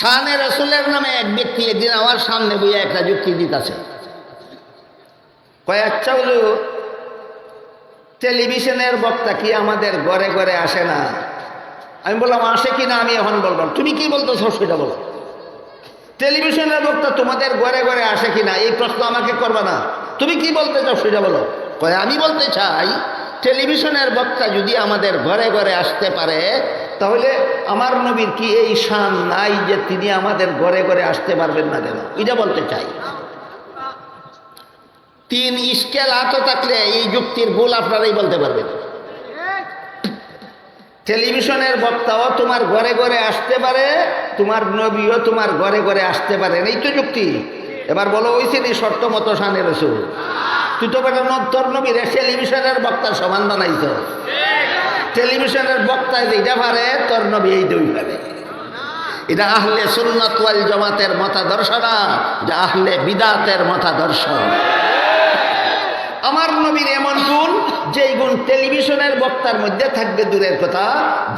শাহানে রসুলের নামে এক ব্যক্তি একদিন আমার সামনে বইয়া একটা যুক্তি দিতেছে। কয়েকটা হলো টেলিভিশনের বক্তা কি আমাদের ঘরে ঘরে আসে না? আমি বললাম, আসে কি না? আমি এখন বলব তুমি কি বলতেছো সেটা বলো। টেলিভিশনের বক্তা তোমাদের ঘরে ঘরে আসে কি না? এই প্রশ্ন আমাকে করবে না। তুমি কি বলতে চাও সেটা বলো। কয়, আমি বলতে চাই টেলিভিশনের বক্তা যদি আমাদের ঘরে ঘরে আসতে পারে তাহলে আমার নবীর কি এই শান নাই যে তিনি আমাদের ঘরে ঘরে আসতে পারবেন না কেন? এটা বলতে চাই। তিন স্কেল হাতে থাকলে এই যুক্তির ভুল আপনারাই বলতে পারবেন। টেলিভিশনের বক্তাও তোমার ঘরে ঘরে আসতে পারে, তোমার নবীও তোমার ঘরে ঘরে আসতে পারে। এই তো যুক্তি। এবার বলো, ওই শ্রেণি শর্ত মতো শানে রসুল। তুই তো বেটা তোর নবীর টেলিভিশনের বক্তার সমান বানাইছ। টেলিভিশনের বক্তায় যেটা পারে তোর নবী এই দুই পারে এটা আহলে সুন্নত জামাতের মতাদর্শ না যা আহলে বিদাতের মতাদর্শ। আমার নবীর এমন গুণ, যেই গুণ টেলিভিশনের বক্তার মধ্যে থাকবে দূরের কথা,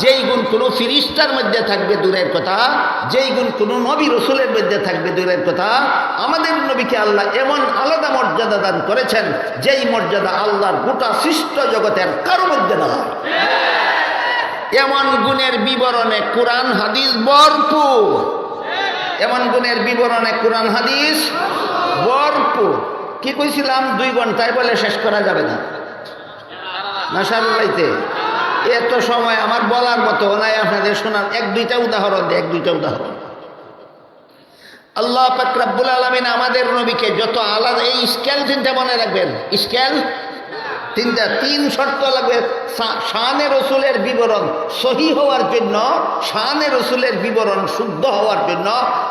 যেই গুণ কোনো ফিরিস্তার মধ্যে থাকবে দূরের কথা, যেই গুণ কোনো নবী রসুলের মধ্যে থাকবে দূরের কথা, আমাদের নবীকে আল্লাহ এমন আলাদা মর্যাদা দান করেছেন, যেই মর্যাদা আল্লাহর গোটা সৃষ্ট জগতের কারও মধ্যে না এমন গুণের বিবরণে কোরআন, হাদিস ভরপুর। এমন গুণের বিবরণে কোরআন, হাদিস ভরপুর। কি কইছিলাম? দুই ঘন্টায় বলে শেষ করা যাবে না। মাসাল্লাইতে এত সময় আমার বলার মতো নাই আপনাদের শোনার। এক দুইটা উদাহরণ দেয় এক দুইটা উদাহরণ। আল্লাহ ফাকরাবুল আলমিন আমাদের নবীকে যত আলাদা এই স্কেল তিনটা মনে রাখবেন। স্কেল তিনটা, তিন শর্ত লাগবে। শাহানে রসুলের বিবরণ সহি হওয়ার জন্য শাহানে রসুলের বিবরণ শুদ্ধ হওয়ার জন্য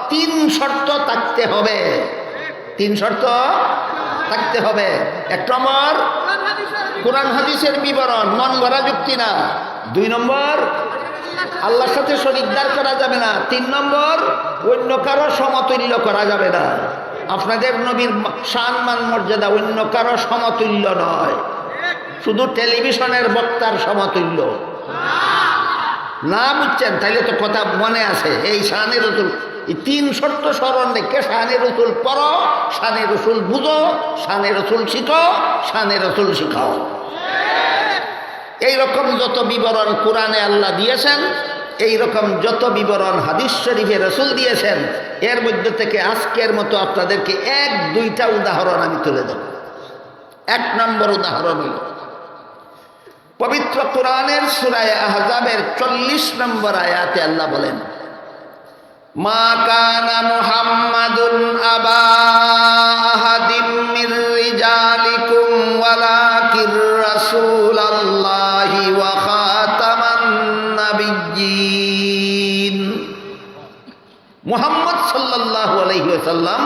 তিন শর্ত থাকতে হবে। তিন শর্ত থাকতে হবে। এক নম্বর কোরআন হাদিসের বিবরণ মন গড়া যুক্তি না। দুই নম্বর, আল্লাহর সাথে শরিকদার করা যাবে না। তিন নম্বর, অন্য কারও সমতুল্য করা যাবে না। আপনাদের নবীর সম্মান মর্যাদা অন্য কারও সমতুল্য নয়। শুধু টেলিভিশনের বক্তার সমতুল্য। না বুঝছেন? তাইলে তো কথা মনে আছে। এই রসুল এই তিন শর্ত স্মরণ রেখে শাহানি রসুল পড়ো, শানে রসুল বুঝো, শানে রসুল শিখো, শানে রসুল শিখাও। এইরকম যত বিবরণ কোরআনে আল্লাহ দিয়েছেন এই রকম যত বিবরণ হাদিস শরীফে রসুল দিয়েছেন, এর মধ্যে থেকে আজকের মতো আপনাদেরকে এক দুইটা উদাহরণ আমি তুলে দেব। এক নম্বর উদাহরণ হল, পবিত্র কোরআনের সুরায় আহজাবের চল্লিশ নম্বর আয়াতে আল্লাহ বলেন মা কানা মুহাম্মাদুন আবা আহাদিম মির রিজালিকুম ওয়ালাকির রাসূলাল্লাহি ওয়া খাতামান নাবিয়্যিন। মুহাম্মদ সাল্লাল্লাহু আলাইহি ওয়াসাল্লাম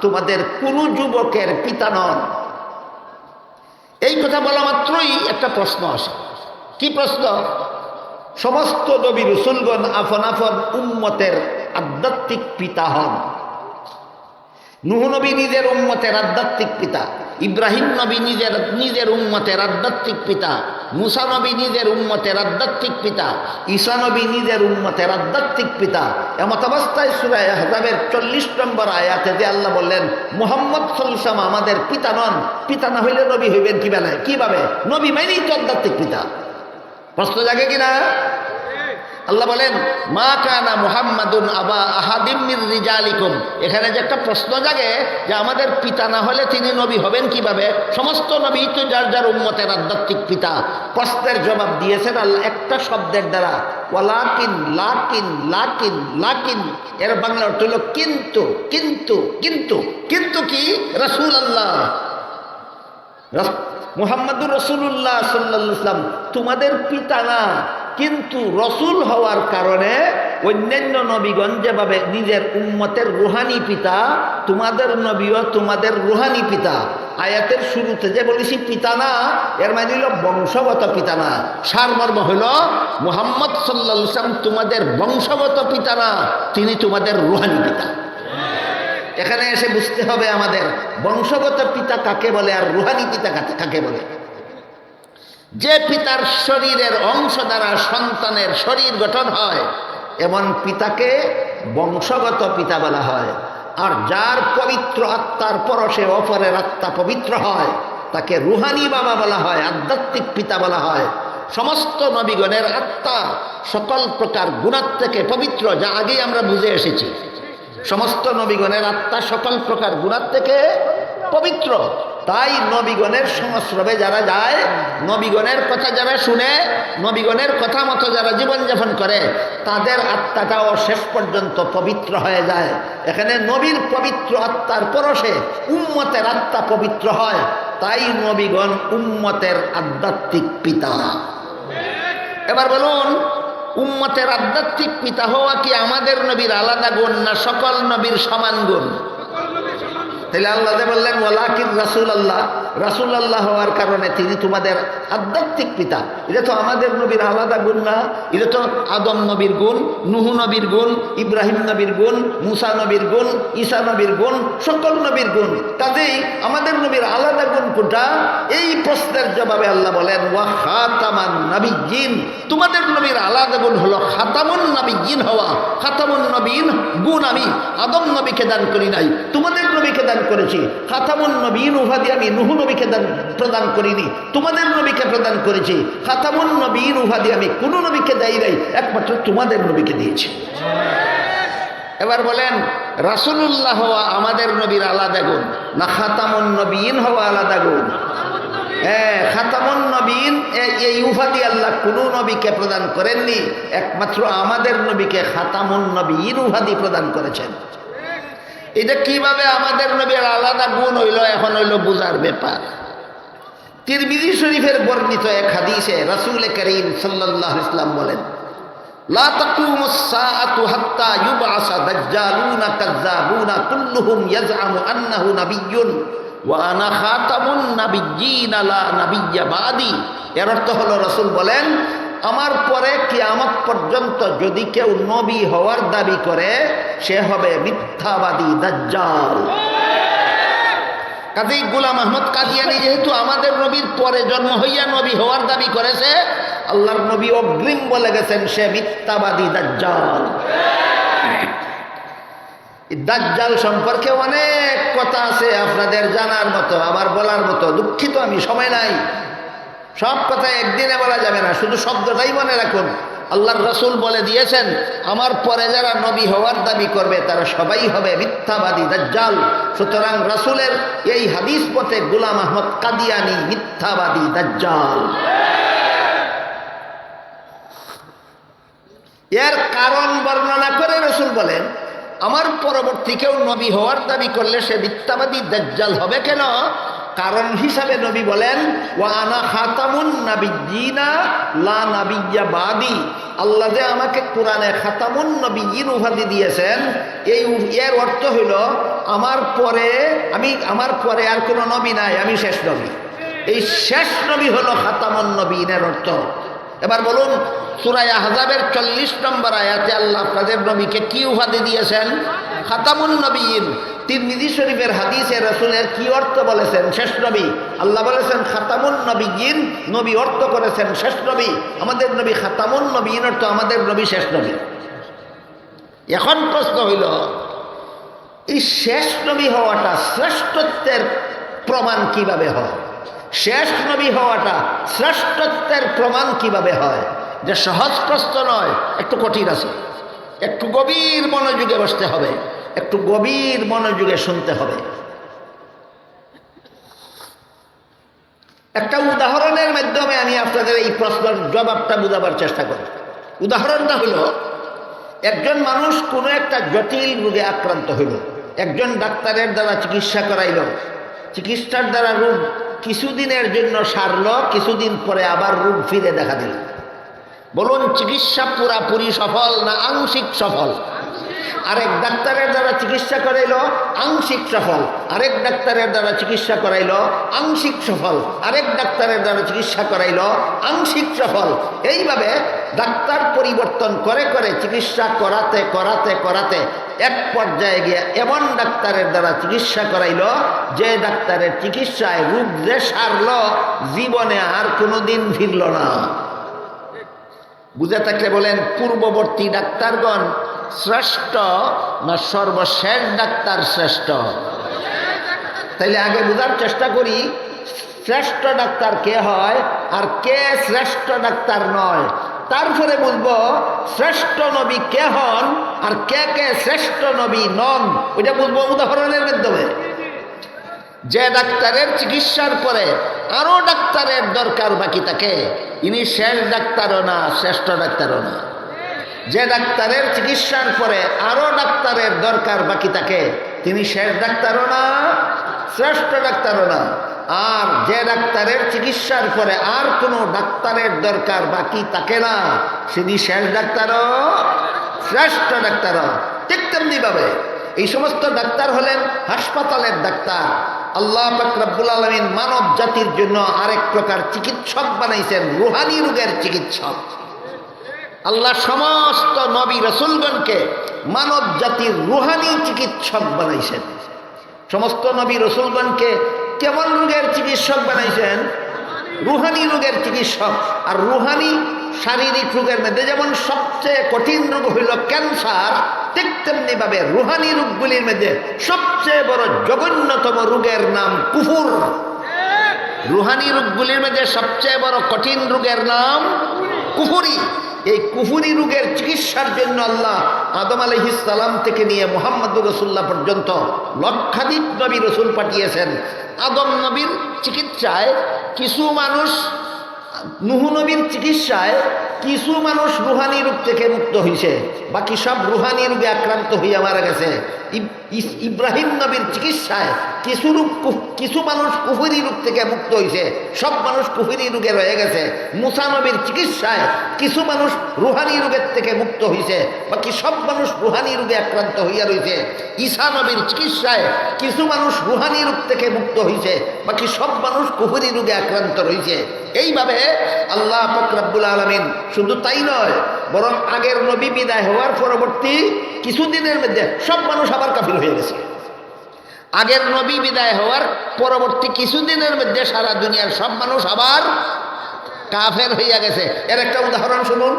তোমাদের কোন যুবকের পিতা নন। এই কথা বলা মাত্রই একটা প্রশ্ন আসে। কি প্রশ্ন? সমস্ত নবী রসুলগণ, আফন আফন, উম্মতের আধ্যাত্মিক পিতা হন। নুহ নবী নিজের উম্মতের আধ্যাত্মিক পিতা। ইব্রাহিম নবী নিজের নিজের উম্মতের আধ্যাত্মিক পিতা। মুসা নবী নিজের উম্মতের আধ্যাত্মিক পিতা। ঈশা নবী নিজের উম্মতের আধ্যাত্মিক পিতা। এমত অবস্থায় সুরায় হাজাবের চল্লিশ নম্বর আয়াতে যে আল্লাহ বললেন, মোহাম্মদ সলসাম আমাদের পিতা নন। পিতা না হইলে নবী হইবেন কি বেলায় কীভাবে? নবী মাইনেই তো আধ্যাত্মিক পিতা। প্রশ্ন জাগে কিনা? আল্লাহ বলেন, মা কানা মুহাম্মাদুন আবা আহাদিমির রিজালিকুম। এখানে যে একটা প্রশ্ন জাগে যে আমাদের পিতা না হলে তিনি নবী হবেন কীভাবে? সমস্ত নবী তো যার যার উম্মতের আধ্যাত্মিক পিতা। প্রশ্নের জবাব দিয়েছেন আল্লাহ একটা শব্দের দ্বারা। ওয়ালাকিন, লাকিন লাকিন লাকিন। এর বাংলা অর্থ হলো, কিন্তু কিন্তু কিন্তু। কিন্তু কি? রসুল আল্লাহ মুহাম্মদুর রসুল্লাহ সাল্লাম তোমাদের পিতা না। কিন্তু রসুল হওয়ার কারণে অন্যান্য নবীগণ যেভাবে নিজের উম্মতের রুহানি পিতা, তোমাদের নবীও তোমাদের রুহানি পিতা। আয়াতের শুরুতে যে বলেছি পিতা না, এর মানে হইল বংশগত পিতা না। সারমর্ম হইল মোহাম্মদ সাল্লাম তোমাদের বংশগত পিতা না, তিনি তোমাদের রুহানি পিতা। এখানে এসে বুঝতে হবে আমাদের বংশগত পিতা কাকে বলে আর রুহানি পিতা কাকে বলে। যে পিতার শরীরের অংশ দ্বারা সন্তানের শরীর গঠন হয়, এমন পিতাকে বংশগত পিতা বলা হয়। আর যার পবিত্র আত্মার পরশে অপরের আত্মা পবিত্র হয়, তাকে রুহানি বাবা বলা হয়, আধ্যাত্মিক পিতা বলা হয়। সমস্ত নবীগণের আত্মা সকল প্রকার গুণার থেকে পবিত্র, যা আগেই আমরা বুঝে এসেছি। সমস্ত নবীগণের আত্মা সকল প্রকার গুণার থেকে পবিত্র। তাই নবীগণের সংস্রবে যারা যায়, নবীগণের কথা যারা শুনে, নবীগণের কথা মতো যারা জীবনযাপন করে, তাদের আত্মাটাও শেষ পর্যন্ত পবিত্র হয়ে যায়। এখানে নবীর পবিত্র আত্মার পরশে উম্মতের আত্মা পবিত্র হয়। তাই নবীগণ উম্মতের আধ্যাত্মিক পিতা। এবার বলুন, উম্মতের আধ্যাত্মিক পিতা হওয়া কি আমাদের নবীর আলাদা গুণ না সকল নবীর সমান গুণ? তাহলে আল্লাহ বললেন ওলাকির রাসুল আল্লাহ রাসুল আল্লাহ হওয়ার কারণে তিনি তোমাদের আধ্যাত্মিক পিতা। এটা তো আমাদের নবীর আলাদা গুণ না। এটা তো আদম নবীর গুণ, নুহু নবীর গুণ, ইব্রাহিম নবীর গুণ, মুসা নবীর গুণ, ঈসা নবীর গুণ, সকল নবীর গুণ। কাজেই আমাদের নবীর আলাদা গুণ কোনটা? এই প্রশ্নের জবাবে আল্লাহ বলেন, ওয়া খাতামান নাবিয়িন তোমাদের নবীর আলাদা গুণ হলো খাতামুন নাবিয়িন হওয়া। খাতামুন নবীন গুণ আমি। আদম নবীকে দান করি নাই। তোমাদের নবীকে দান করেছি। খাতামুন নবীন উপাধি আমি নুহু নবীকে দান প্রদান করিনি, তোমাদের নবীকে প্রদান করেছি। খাতামুন নবীন উপাধি আমি কোনো নবীকে দেই নাই, একমাত্র তোমাদের নবীকে দিয়েছি। এবার বলেন, রাসুলুল্লাহ হওয়া আমাদের নবীর আলাদা গুণ, না খাতামুন নবীন হওয়া আলাদা গুণ? হ্যাঁ খাতামুন নবীন এই উপাধি আল্লাহ কোনো নবীকে প্রদান করেননি, একমাত্র আমাদের নবীকে খাতামুন নবীন উপাধি প্রদান করেছেন। এটা কীভাবে আমাদের নবীর আলাদা গুণ হইল, এখন হইল বুঝার ব্যাপার। তিরমিজি শরীফের বর্ণিত এক হাদিসে রাসূল করিম সাল্লাল্লাহু ইসলাম বলেন এর অর্থ হলো রাসূল বলেন আমার পরে কিয়ামত পর্যন্ত যদি কেউ নবী হওয়ার দাবি করে, সে হবে মিথ্যাবাদী দাজ্জাল। কাজেই গোলাম আহমদ কাদিয়ানি যেহেতু আমাদের নবীর পরে জন্ম হইয়া নবী হওয়ার দাবি করেছে, আল্লাহর নবী অগ্রিম বলে গেছেন, সে মিথ্যাবাদী দাজ্জাল। দাজ্জাল সম্পর্কে অনেক কথা আছে আপনাদের জানার মতো, আবার বলার মতো, দুঃখিত আমি, সময় নাই। সব কথা একদিনে বলা যাবে না, শুধু শব্দটাই মনে রাখুন। আল্লাহর রসুল বলে দিয়েছেন, আমার পরে যারা নবী হওয়ার দাবি করবে, তারা সবাই হবে মিথ্যাবাদী দাজ্জাল। সুতরাং রসুলের এই হাদিস পথে গুলাম আহমদ কাদিয়ানি মিথ্যাবাদী দাজ্জাল। এর কারণ বর্ণনা করে রসুল বলেন, আমার পরবর্তী কেউ নবী হওয়ার দাবি করলে সে মিথ্যাবাদী দাজ্জাল হবে কেন? কারণ হিসাবে নবী বলেন ওয়ানা খাতামুন নাবিয়িনা লা নাবিয়্যা বাদি। আল্লাহ যে আমাকে কোরআনে খাতামুন নবীন উপাধি দিয়েছেন, এই এর অর্থ হইল, আমার পরে, আমি, আমার পরে আর কোনো নবী নাই, আমি শেষ নবী। এই শেষ নবী হলো খাতামুন নবীনের অর্থ। এবার বলুন সুরায় আহজাবের চল্লিশ নম্বর আয়াতে আল্লাহ আপনাদের নবীকে কি উপাধি দিয়েছেন? খাতামুন নবীন তিরমিজি শরীফের হাদিসে রসুলের কি অর্থ বলেছেন শেষ নবী? আল্লাহ বলেছেন, খাতামুন নবীন নবী অর্থ করেছেন, শেষ নবী। আমাদের নবী খাতামুন নবীন অর্থ আমাদের নবী শেষ নবী। এখন প্রশ্ন হইল, এই শেষ নবী হওয়াটা শ্রেষ্ঠত্বের প্রমাণ কীভাবে হয়? শেষ নবী হওয়াটা শ্রেষ্ঠত্বের প্রমাণ কীভাবে হয়? যে সহজ প্রশ্ন নয়, একটু কঠিন আছে। একটু গভীর মনোযোগে বসতে হবে। একটু গভীর মনোযোগে শুনতে হবে। একটা উদাহরণের মাধ্যমে আমি আপনাদের এই প্রশ্নের জবাবটা বোঝাবার চেষ্টা করি। উদাহরণটা হলো, একজন মানুষ কোনো একটা জটিল রোগে আক্রান্ত হইল। একজন ডাক্তারের দ্বারা চিকিৎসা করাইল। চিকিৎসার দ্বারা রোগ কিছুদিনের জন্য সারল, কিছুদিন পরে আবার রোগ ফিরে দেখা দিল। বলুন, চিকিৎসা পুরাপুরি সফল না আংশিক সফল? আরেক ডাক্তারের দ্বারা চিকিৎসা করাইল, আংশিক সফল। আরেক ডাক্তারের দ্বারা চিকিৎসা করাইল, আংশিক সফল। আরেক ডাক্তারের দ্বারা চিকিৎসা করাইল, আংশিক সফল। এইভাবে ডাক্তার পরিবর্তন করে করে চিকিৎসা করাতে করাতে করাতে এক পর্যায়ে গিয়ে এমন ডাক্তারের দ্বারা চিকিৎসা করাইল, যে ডাক্তারের চিকিৎসায় রোগ যে সারল, জীবনে আর কোনোদিন ফিরল না। বুঝে থাকলে বলেন, পূর্ববর্তী ডাক্তারগণ শ্রেষ্ঠ না সর্বশেষ ডাক্তার শ্রেষ্ঠ? তাইলে আগে বোঝার চেষ্টা করি, শ্রেষ্ঠ ডাক্তার কে হয় আর কে শ্রেষ্ঠ ডাক্তার নয়? তারপরে বুঝব, শ্রেষ্ঠ নবী কে হন আর কে কে শ্রেষ্ঠ নবী নন? ওইটা বুঝব উদাহরণের মাধ্যমে। যে ডাক্তারের চিকিৎসার পরে আরও ডাক্তারের দরকার বাকি থাকে, ইনি শেষ ডাক্তারও না, শ্রেষ্ঠ ডাক্তারও না। যে ডাক্তারের চিকিৎসার পরে আরও ডাক্তারের দরকার বাকি থাকে, তিনি শেষ ডাক্তারও না, শ্রেষ্ঠ ডাক্তারও না। আর যে ডাক্তারের চিকিৎসার পরে আর কোনো ডাক্তারের দরকার বাকি থাকে না, তিনি শেষ ডাক্তারও, শ্রেষ্ঠ ডাক্তারও। ঠিক তেমনিভাবে এই সমস্ত ডাক্তার হলেন হাসপাতালের ডাক্তার। আল্লাহ রব্বুল আলমিন মানব জাতির জন্য আরেক প্রকার চিকিৎসক বানাইছেন, রুহানি রোগের চিকিৎসক। আল্লাহ সমস্ত নবী রসুলগণকে মানব জাতির রুহানি চিকিৎসক বানাইছেন। সমস্ত নবী রসুলগণকে কেমন রোগের চিকিৎসক বানাইছেন? রুহানি রোগের চিকিৎসক। আর রুহানি শারীরিক রোগের মধ্যে যেমন সবচেয়ে কঠিন রোগ হইল ক্যান্সার, ঠিক তেমনিভাবে রুহানি রোগগুলির মধ্যে সবচেয়ে বড় জঘন্যতম রোগের নাম কুফুর। রুহানি রোগগুলির মধ্যে সবচেয়ে বড় কঠিন রোগের নাম কুফুরি। এই কুফুরি রোগের চিকিৎসার জন্য আল্লাহ আদম সালাম থেকে নিয়ে মোহাম্মদ রসুল্লাহ পর্যন্ত লক্ষাধিক নবী রসুল পাঠিয়েছেন। আদম নবীর চিকিৎসায় কিছু মানুষ, নুহু নবীর চিকিৎসায় কিছু মানুষ রুহানি রোগ থেকে মুক্ত হয়েছে বাকি সব রুহানি রোগে আক্রান্ত হইয়া মারা গেছে। ইব্রাহিম নবীর চিকিৎসায় কিছু কুফ- কিছু মানুষ কুফুরি রোগ থেকে মুক্ত হয়েছে সব মানুষ কুফুরি রোগে রয়ে গেছে। মুসা নবীর চিকিৎসায় কিছু মানুষ রুহানি রোগের থেকে মুক্ত হয়েছে বাকি সব মানুষ রুহানি রোগে আক্রান্ত হইয়া রয়েছে ঈসা নবীর চিকিৎসায় কিছু মানুষ রুহানি রোগ থেকে মুক্ত হয়েছে বাকি সব মানুষ কুফুরি রোগে আক্রান্ত রয়েছে এইভাবে আল্লাহ ফকরাবুল আলমিন শুধু তাই নয়, বরং আগের নবী বিদায় হওয়ার পরবর্তী কিছুদিনের মধ্যে সব মানুষ আবার কাফির হয়ে গেছে। আগের নবী বিদায় হওয়ার পরবর্তী কিছুদিনের মধ্যে সারা দুনিয়ার সব মানুষ আবার কাফের হইয়া গেছে। এর একটা উদাহরণ শুনুন।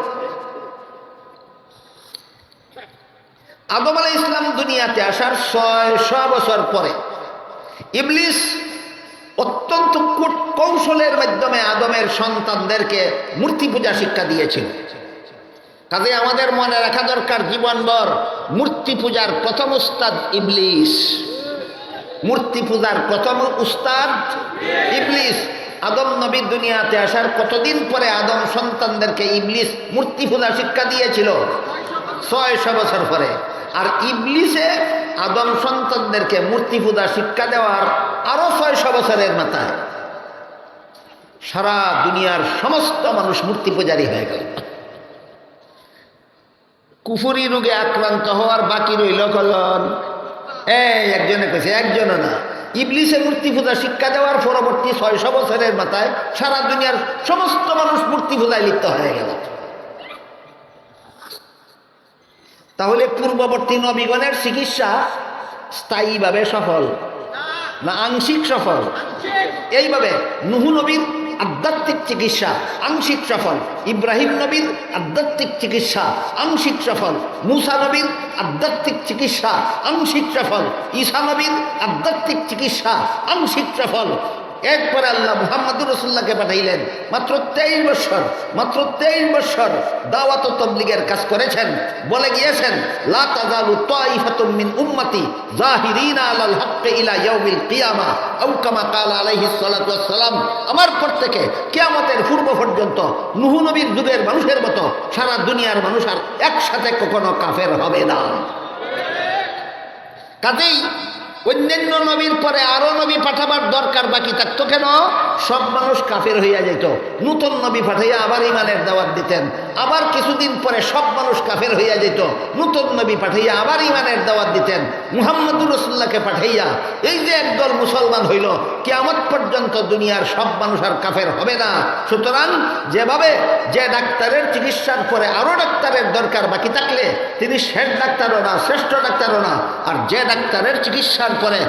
আদম আলাই ইসলাম দুনিয়াতে আসার ছয়শো বছর পরে ইবলিস অত্যন্ত কৌশলের মাধ্যমে আদমের সন্তানদেরকে মূর্তি পূজা শিক্ষা দিয়েছিল। কাজে আমাদের মনে রাখা দরকার, জীবনভর মূর্তি পূজার প্রথম উস্তাদ ইবলিস। মূর্তি পূজার প্রথম উস্তাদ ইবলিস। আদম নবী দুনিয়াতে আসার কতদিন পরে আদম সন্তানদেরকে ইবলিস মূর্তি পূজা শিক্ষা দিয়েছিল? ছয়শো বছর পরে। আর ইবলিসে আদম সন্তানদেরকে মূর্তি পূজা শিক্ষা দেওয়ার আরও ছয়শো বছরের মাথায়। সারা দুনিয়ার সমস্ত মানুষ মূর্তি পূজারী হয়ে গেল। কুফুরি রোগে আক্রান্ত হওয়ার বাকি রইল কলন। এই একজনে কেছে একজনও না। ইবলিসে মূর্তি পূজা শিক্ষা দেওয়ার পরবর্তী ছয়শো বছরের মাথায় সারা দুনিয়ার সমস্ত মানুষ মূর্তি পূজায় লিপ্ত হয়ে গেল। তাহলে পূর্ববর্তী নবীগণের চিকিৎসা স্থায়ীভাবে সফল না আংশিক সফল? এইভাবে নুহু নবীর আধ্যাত্মিক চিকিৎসা, আংশিক সফল। ইব্রাহিম নবীর আধ্যাত্মিক চিকিৎসা, আংশিক সফল। মুসা নবীর আধ্যাত্মিক চিকিৎসা, আংশিক সফল। ঈসা নবীর আধ্যাত্মিক চিকিৎসা, আংশিক সফল। এরপরে আল্লাহ মুহাম্মদুর রসুল্লাহকে পাঠাইলেন। মাত্র তেইশ বছর, মাত্র তেইশ বছর দাওয়াত তবলিগের কাজ করেছেন। বলে গিয়েছেন উম্মতি আলাল ইলা কিয়ামা। আও কামা কালা আলাইহিস সালাতু ওয়াস আমার পর থেকে কিয়ামতের পূর্ব পর্যন্ত নুহু নবীর যুগের মানুষের মতো সারা দুনিয়ার মানুষ আর একসাথে কখনো কাফের হবে না। কাজেই অন্যান্য নবীর পরে আরও নবী পাঠাবার দরকার বাকি থাকতো কেন? সব মানুষ কাফের হইয়া যেত নূতন নবী পাঠাইয়া আবার ইমানের দাওয়াত দিতেন। আবার কিছুদিন পরে সব মানুষ কাফের হইয়া যেত নূতন নবী পাঠাইয়া আবার ইমানের দাওয়াত দিতেন। মুহাম্মদুর রসুল্লাহকে পাঠাইয়া এই যে একদল মুসলমান হইল, কেয়ামত পর্যন্ত দুনিয়ার সব মানুষ আর কাফের হবে না। সুতরাং যেভাবে যে ডাক্তারের চিকিৎসার পরে আরও ডাক্তারের দরকার বাকি থাকলে, তিনি শেষ ডাক্তারও না, শ্রেষ্ঠ ডাক্তারও না। আর যে ডাক্তারের চিকিৎসার পরে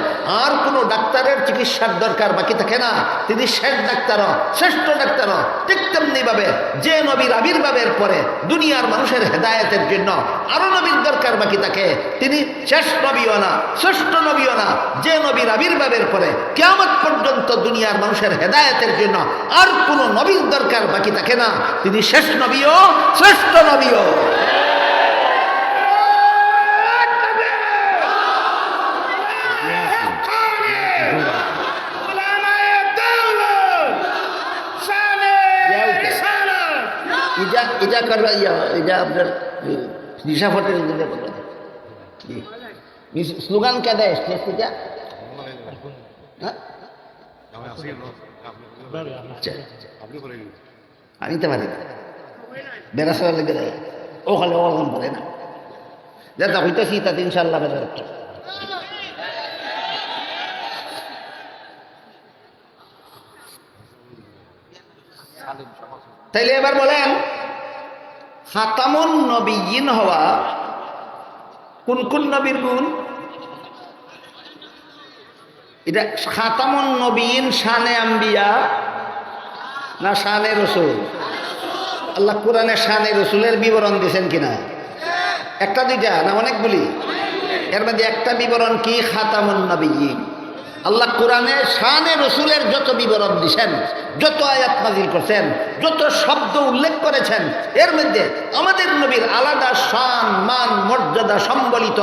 আর কোনো ডাক্তারের চিকিৎসার দরকার বাকি থাকে না, তিনি শেষ ডাক্তারও, শ্রেষ্ঠ ডাক্তারও। ঠিক তেমনিভাবে যে নবীর আবির্ভাবের পরে দুনিয়ার মানুষের হেদায়তের জন্য আরও নবীর দরকার বাকি তাকে তিনি শেষ নবীও না শ্রেষ্ঠ নবীও না যে নবীর আবির্ভাবের পরে কেমন পর্যন্ত দুনিয়ার মানুষের হেদায়তের জন্য আর কোনো নবীর দরকার বাকি থাকে না। তিনি শেষ নবীও, শ্রেষ্ঠ নবীও। ইজা ইজা করবা ইয়া ইজা আপনার দিশা পারবেন স্লোগান কে দেয় স্টেজ থেকে? হ্যাঁ? আচ্ছা, আমি তো পারি বেড়াশোনা লেগে দেয় ও খালে ও কাম করে না। যেটা হইতেছি তাতে ইনশাল্লাহ বেড়া তাইলে এবার বলেন খাতামুন নবীন হওয়া। কোন কোন নবীর গুণ? এটা খাতামুন নবীন শানে আম্বিয়া না শানে রসুল? আল্লাহ কোরআনে শানে রসুলের বিবরণ দিয়েছেন কিনা? একটা দুইটা না অনেকগুলি এর মধ্যে একটা বিবরণ কি? খাতামুন নবীন। আল্লাহ কোরআনে শানে রসুলের যত বিবরণ দিছেন, যত আয়াত নাজিল করছেন, যত শব্দ উল্লেখ করেছেন, এর মধ্যে আমাদের নবীর আলাদা শান, মান, মর্যাদা সম্বলিত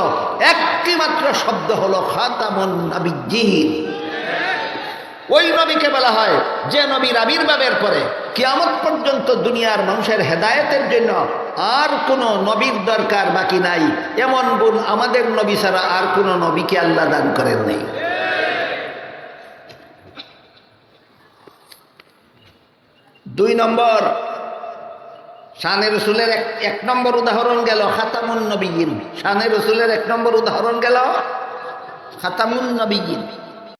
একটি মাত্র শব্দ হলো খাতামুন নবীন ওই নবীকে বলা হয়? যে নবীর আবির্ভাবের পরে কিয়ামত পর্যন্ত দুনিয়ার মানুষের হেদায়েতের জন্য আর কোনো নবীর দরকার বাকি নাই। এমন গুণ আমাদের নবী ছাড়া আর কোনো নবীকে আল্লাহ দান করেন নাই। দুই নম্বর, শানে রসুলের এক এক নম্বর উদাহরণ গেল খাতামুন শানে রসুলের এক নম্বর উদাহরণ গেল খাতামুন